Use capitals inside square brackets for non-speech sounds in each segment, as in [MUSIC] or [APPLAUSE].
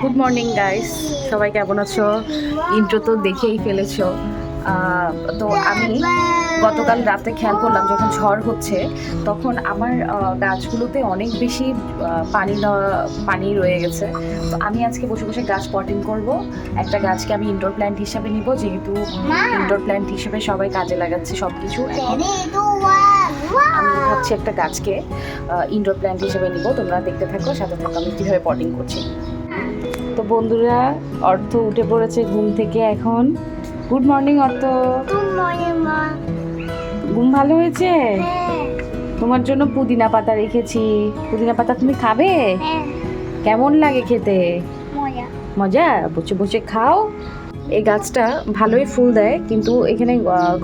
Good morning guys সবাই কেমন আছো? ইন্ট্রো তো দেখেই ফেলেছো। তো আমি গতকাল রাতে খেয়াল করলাম যখন ঝড় হচ্ছে তখন আমার গাছগুলোতে অনেক বেশি পানি পানি রয়ে গেছে। তো আমি আজকে বসে বসে গাছ পটিং করব। একটা গাছকে আমি ইনডোর প্ল্যান্ট হিসাবে নিব যেহেতু ইনডোর প্ল্যান্ট হিসেবে সবাই কাজে লাগাচ্ছে সব কিছু এখন আমি ভাবছি একটা গাছকে ইনডোর প্ল্যান্ট হিসেবে নিব। তোমরা দেখতে থাকো সাথে থাকো আমি কীভাবে পটিং করছি। তো বন্ধুরা অর্থ উঠে পড়েছে ঘুম থেকে এখন। গুড মর্নিং অর্থ। ঘুম ভালো হয়েছে? হ্যাঁ। তোমার জন্য পুদিনা পাতা রেখেছি। পুদিনা পাতা তুমি খাবে? হ্যাঁ। কেমন লাগে খেতে? মজা। মজা? বসে বসে খাও। এই গাছটা ভালোই ফুল দেয় কিন্তু এখানে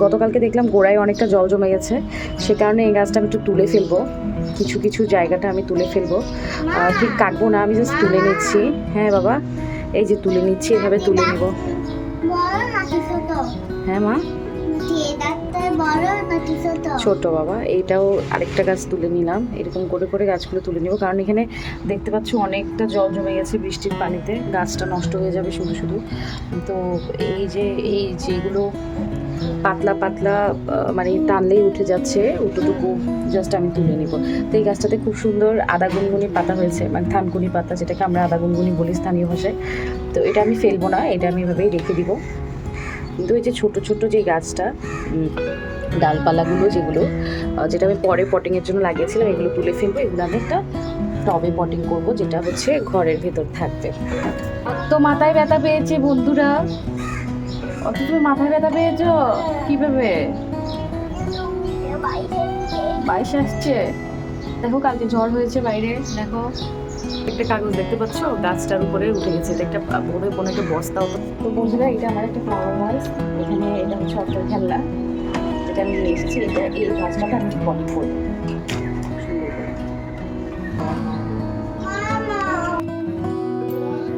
গতকালকে দেখলাম গোড়ায় অনেকটা জল জমে গেছে। সে কারণে এই গাছটা আমি একটু তুলে ফেলব। কিছু কিছু জায়গাটা আমি তুলে ফেলব। ঠিক কাটবো না আমি জাস্ট তুলে নিচ্ছি। হ্যাঁ বাবা এই যে তুলে নিচ্ছি এভাবে তুলে নিব। হ্যাঁ মা? ছোট? বাবা, এইটাও আরেকটা গাছ তুলে নিলাম। এরকম করে করে গাছগুলো তুলে নিব। কারণ এখানে দেখতে পাচ্ছ অনেকটা জল জমে গেছে বৃষ্টির পানিতে। গাছটা নষ্ট হয়ে যাবে শুধু শুধু। তো এই যে, এই যেগুলো পাতলা পাতলা মানে টানলেই উঠে যাচ্ছে উটুটুকু জাস্ট আমি তুলে নিব। তো এই গাছটাতে খুব সুন্দর আদা গুনগুনি পাতা হয়েছে মানে থানকুনি পাতা, যেটাকে আমরা আদা গুনগুনি বলি স্থানীয় ভাষায়। তো এটা আমি ফেলব না, এটা আমি এভাবেই রেখে দিব। কিন্তু এই যে ছোট ছোট যে গাছটা ডালপালাগুলো যেগুলো যেটা আমি পরে পটিংয়ের জন্য লাগিয়েছিলাম, এগুলো তুলে ফেলব। এগুলো আমি একটা টবে পটিং করব, যেটা হচ্ছে ঘরের ভেতর থাকবে তো মাথায় ব্যথা পেয়েছে বন্ধুরা। তুমি মাথায় ব্যথা পেয়েছ? কীভাবে? বাইশ আসছে। দেখো, কালকে ঝড় হয়েছে বাইরে, দেখো। একটা কাগজ দেখতে পাচ্ছ? গাছটার উপরে উঠে গেছে। এটা একটা বোধহয় কোনো একটা বস্তা তো বন্ধুরা, এটা আমার একটা ফ্লাওয়ার ভাস এখানে এটা হচ্ছে অর্থ খেলনা। এটা আমি নিয়ে এসেছি। এটা এই গাছটাকে আমি পট করব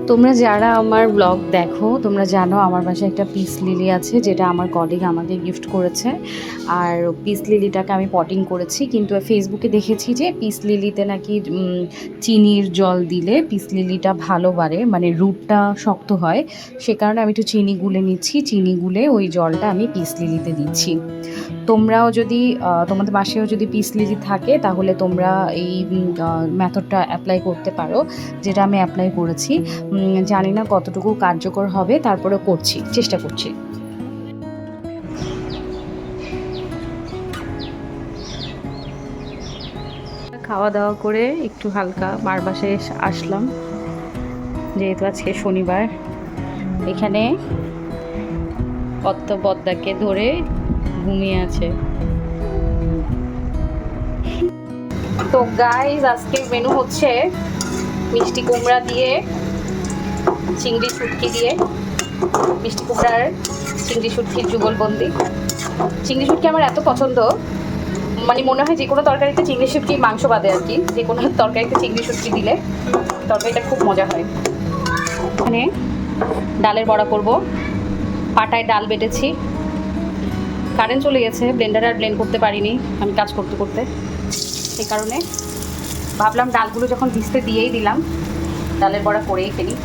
তোমরা যারা আমার ব্লগ দেখো, তোমরা জানো আমার বাসায় একটা পিস লিলি আছে, যেটা আমার কলিগ আমাকে গিফট করেছে। আর পিস লিলিটাকে আমি পটিং করেছি, কিন্তু ফেসবুকে দেখেছি যে পিস লিলিতে নাকি চিনির জল দিলে পিস লিলিটা ভালো বাড়ে মানে রুটটা শক্ত হয়। সে কারণে আমি একটু চিনি গুলে নিচ্ছি, চিনি গুলে ওই জলটা আমি পিস লিলিতে দিচ্ছি। তোমরাও যদি তোমাদের বাসায়ও যদি পিস লিলি থাকে, তাহলে তোমরা এই মেথডটা অ্যাপ্লাই করতে পারো, যেটা আমি অ্যাপ্লাই করেছি। জানি না কতটুকু কার্যকর হবে, তারপরে করছি, চেষ্টা করছি। খাওয়া দাওয়া করে একটু হালকা মার বাসায় আসলাম। যেহেতু আজকে শনিবার, এখানে পদ্মাকে ধরে ঘুমিয়ে আছে। তো গাইজ আজকের মেনু হচ্ছে মিষ্টি কুমড়া দিয়ে চিংড়ি শুটকি দিয়ে। মিষ্টি কুমড়ার চিংড়ি শুটকির যুগলবন্দি। চিংড়ি শুটকি আমার এত পছন্দ মানে মনে হয় যে কোনো তরকারিতে চিংড়ি শুটকি, মাংস বাদে আর কি। যে কোনো তরকারিতে চিংড়ি শুটকি দিলে তরকারিটা খুব মজা হয়। এখানে ডালের বড়া করব। পাটায় ডাল বেটেছি। কারেন্ট চলে গেছে ব্লেন্ডারে আর ব্লেন্ড করতে পারিনি, আমি কাজ করতে করতে। সেই কারণে ভাবলাম ডালগুলো যখন ভিজতে দিয়েই দিলাম, ডালের বড়া করেই ফেলি।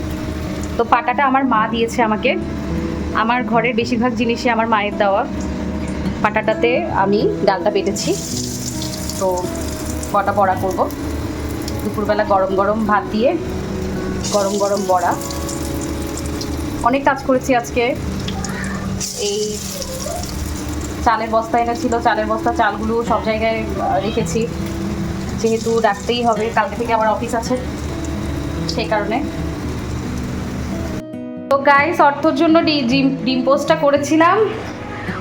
তো পাটাটা আমার মা দিয়েছে আমাকে। আমার ঘরের বেশিরভাগ জিনিসই আমার মায়ের দেওয়া। পাটাটাতে আমি ডালটা বেটেছি। তো বটা বড়া করব। দুপুরবেলা গরম গরম ভাত দিয়ে গরম গরম বড়া। অনেক কাজ করেছি আজকে। এই চালের বস্তা এনেছিল চালের বস্তা, চালগুলো সব জায়গায় রেখেছি। যেহেতু রাখতেই হবে, কালকে থেকে আমার অফিস আছে, সেই কারণে। তো গাইস অর্থর জন্য ডিম ডিম পোস্টটা করেছিলাম।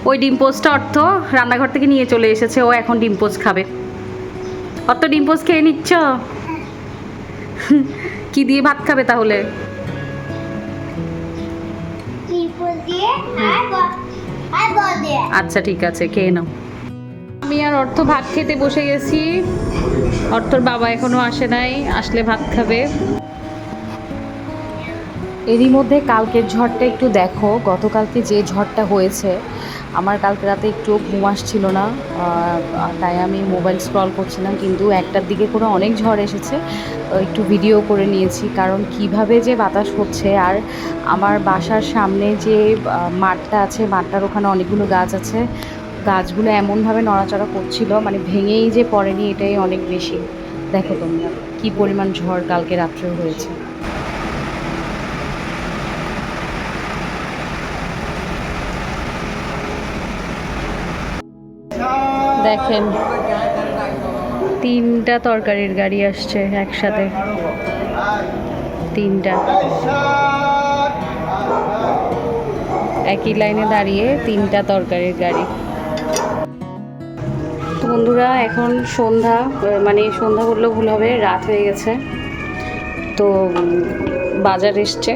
ওই ডিম পোস্টটা অর্থ রান্নাঘর থেকে নিয়ে চলে এসেছে, ও এখন ডিম পোস্ট খাবে। অর্থ ডিম পোস্ট খেয়ে নিচ্ছ? [LAUGHS] কি দিয়ে ভাত খাবে তাহলে? আচ্ছা ঠিক আছে, খেয়ে নাও। আমি আর অর্থ ভাত খেতে বসে গেছি। অর্থর বাবা এখনও আসে নাই, আসলে ভাত খাবে। এরই মধ্যে কালকের ঝড়টা একটু দেখো। গতকালকে যে ঝড়টা হয়েছে, আমার কালকে রাতে একটু ঘুম আসছিল না তাই আমি মোবাইল স্ক্রল করছিলাম, কিন্তু একটার দিকে করে অনেক ঝড় এসেছে। একটু ভিডিও করে নিয়েছি, কারণ কীভাবে যে বাতাস হচ্ছে, আর আমার বাসার সামনে যে মাঠটা আছে, মাঠটার ওখানে অনেকগুলো গাছ আছে। গাছগুলো এমনভাবে নড়াচড়া করছিল মানে ভেঙেই যে পড়েনি, এটাই অনেক বেশি। দেখো তোমরা, কী পরিমাণ ঝড় কালকে রাত্রে হয়েছে। দেখেন, তিনটা তরকারির গাড়ি আসছে একসাথে। তিনটা। একই লাইনে দাঁড়িয়ে তিনটা তরকারির গাড়ি। বন্ধুরা, এখন সন্ধ্যা মানে সন্ধ্যা বললেও ভুল হবে, রাত হয়ে গেছে। তো বাজার এসছে।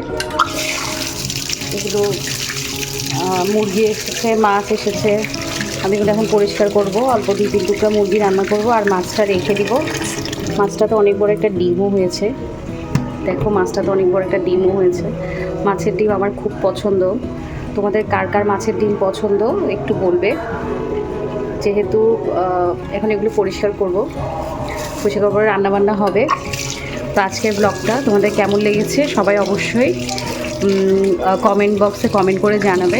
এগুলো মুরগি এসেছে, মাছ এসেছে। আমি এগুলো এখন পরিষ্কার করব, অল্প দুই তিন টুকরা মুরগি রান্না করব আর মাছটা রেখে দিব। মাছটা তো অনেক বড় একটা ডিমও হয়েছে। দেখো, মাছটা তো অনেক বড় একটা ডিমও হয়েছে। মাছের ডিম আমার খুব পছন্দ। তোমাদের কার কার মাছের ডিম পছন্দ একটু বলবে? যেহেতু এখন এগুলো পরিষ্কার করব। পরিষ্কার পরে রান্নাবান্না হবে। তো আজকের ব্লগটা তোমাদের কেমন লেগেছে সবাই অবশ্যই কমেন্ট বক্সে কমেন্ট করে জানাবে।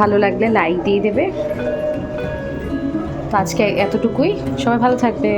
ভালো লাগলে লাইক দিয়ে দেবে। তো আজকে এতটুকুই। সবাই ভালো থাকবে।